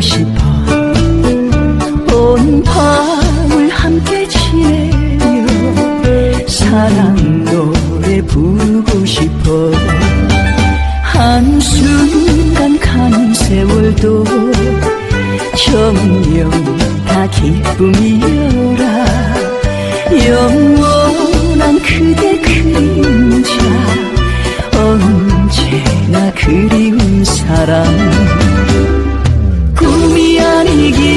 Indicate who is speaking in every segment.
Speaker 1: 싶어. 온 밤을 함께 지내며 사랑 노래 부르고 싶어. 한순간 가는 세월도 정녕 다 기쁨이여라. 영원한 그대 그림 ಕಿವಿಗೆ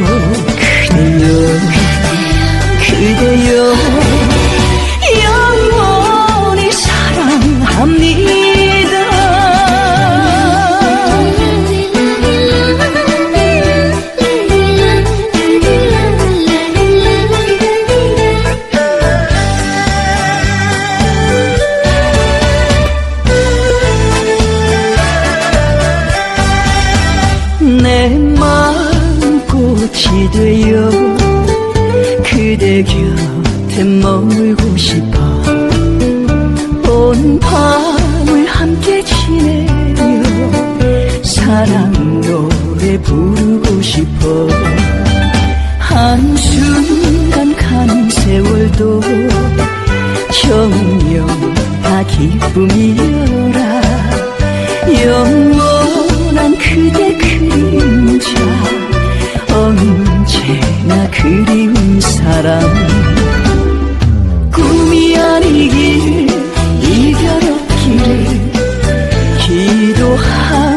Speaker 1: 그대여 그대여 그대 곁에 머물고 싶어. 온 밤을 함께 지내며 사랑 노래 부르고 싶어. 한순간 가는 세월도 정녕 다 기쁨이여 이 아니길 이별 없기를 기도하면서